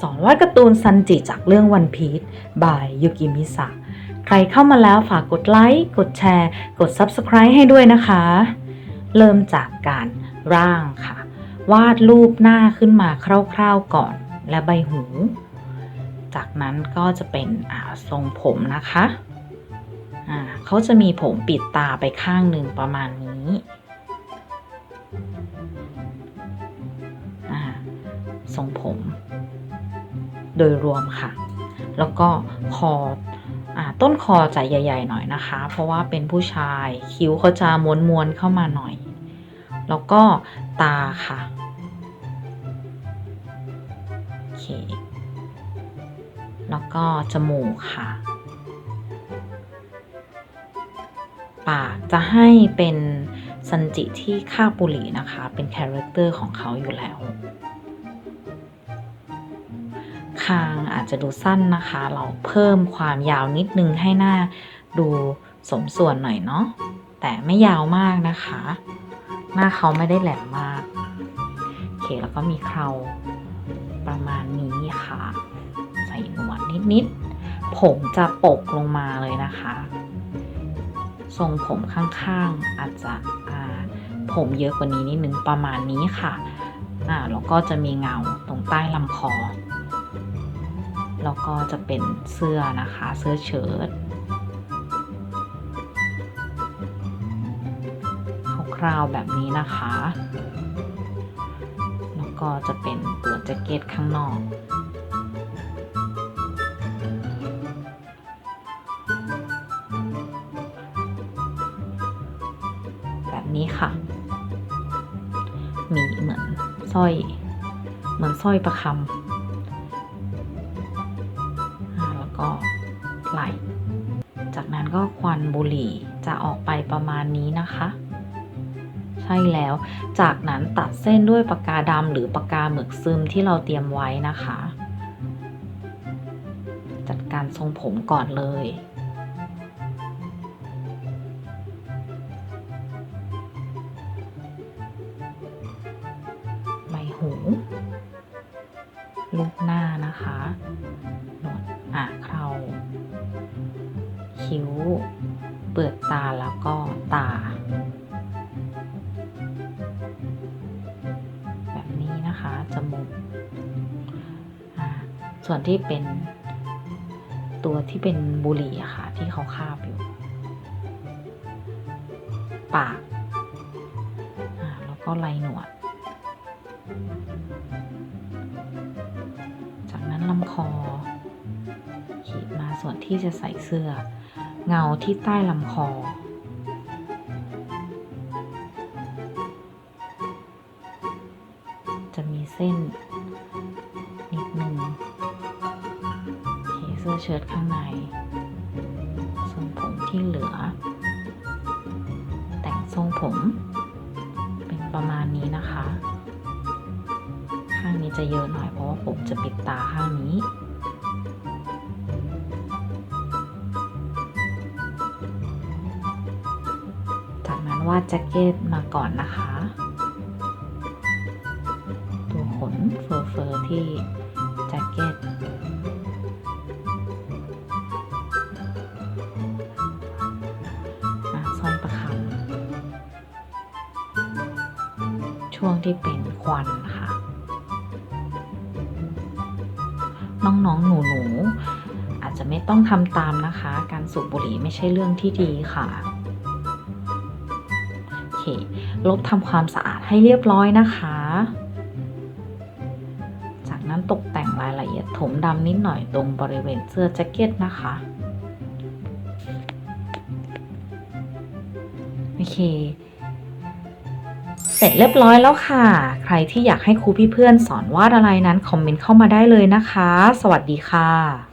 สอนวาดการ์ตูนซันจิจากเรื่องวันพี e บายยูกิมิสะใครเข้ามาแล้วฝากกดไลค์ กดแชร์ กด Subscribe ให้ด้วยนะคะ เริ่มจากการร่างค่ะ วาดรูปหน้าขึ้นมาคร่าวๆก่อนและใบหู จากนั้นก็จะเป็นทรงผมนะคะเขาจะมีผมปิดตาไปข้างหนึ่งประมาณนี้ทรงผม โดยรวมค่ะ แล้วก็คอต้นคอจะใหญ่ ๆ หน่อยนะคะ เพราะว่าเป็นผู้ชายคิ้วเขาจะม้วนๆเข้ามาหน่อย แล้วก็ตาค่ะโอเคแล้วก็จมูกค่ะ ปากจะให้เป็นซันจิที่ฆ่าบุหรี่นะคะ เป็นคาแรคเตอร์ของเขาอยู่แล้ว คางอาจจะดูสั้นนะคะ เราเพิ่มความยาวนิดนึงให้หน้าดูสมส่วนหน่อยเนาะแต่ไม่ยาวมากนะคะ หน้าเขาไม่ได้แหลมมากโอเคแล้วก็มีเคราประมาณนี้ค่ะ ใส่หนวดนิดๆผมจะปกลงมาเลยนะคะทรงผมข้างๆอาจจะผมเยอะกว่านี้นิดนึงประมาณนี้ค่ะ แล้วก็จะมีเงาตรงใต้ลำคอ แล้วก็จะเป็นเสื้อนะคะ เสื้อเชิ้ตคร่าวๆแบบนี้นะคะ แล้วก็จะเป็นตัวแจ็คเก็ตข้างนอกแบบนี้ค่ะ มีเหมือนสร้อย เหมือนสร้อยประคำ ก็ไหลจากนั้นก็ควันบุหรี่จะออกไปประมาณนี้นะคะ ใช่แล้ว จากนั้นตัดเส้นด้วยปากกาดำหรือปากกาหมึกซึมที่เราเตรียมไว้นะคะ จัดการทรงผมก่อนเลยใบหู ลูกหน้านะคะหนวดอะ คิ้ว เปลือกตาแล้วก็ตา แบบนี้นะคะจมูกส่วนที่เป็นตัวที่เป็นบุหรี่อะค่ะ ที่เขาคาบอยู่ ปากแล้วก็ไหลหนวด จากนั้นลำคอขีดมาส่วนที่จะใส่เสื้อ เงาที่ใต้ลำคอ จะมีเส้น นิดนึงเคเสื้อเชิ้ตข้างในทรงผมที่เหลือ แต่งทรงผม เป็นประมาณนี้นะคะ ข้างนี้จะเยอะหน่อยเพราะว่าผมจะปิดตาข้างนี้ วาดแจ็คเก็ตมาก่อนนะคะ ตัวขนเฟอร์เฟอร์ที่แจ็คเก็ตอะสร้อยประคำช่วงที่เป็นควันค่ะ น้องๆ หนูๆ อาจจะไม่ต้องทำตามนะคะ การสูบบุหรี่ไม่ใช่เรื่องที่ดีค่ะ เค ลบทำความสะอาดให้เรียบร้อยนะคะ จากนั้นตกแต่งรายละเอียดถมดำนิดหน่อยตรงบริเวณเสื้อแจ็คเก็ตนะคะ โอเค เสร็จเรียบร้อยแล้วค่ะ ใครที่อยากให้ครูพี่เพื่อนสอนวาดอะไรนั้น คอมเมนต์เข้ามาได้เลยนะคะ สวัสดีค่ะ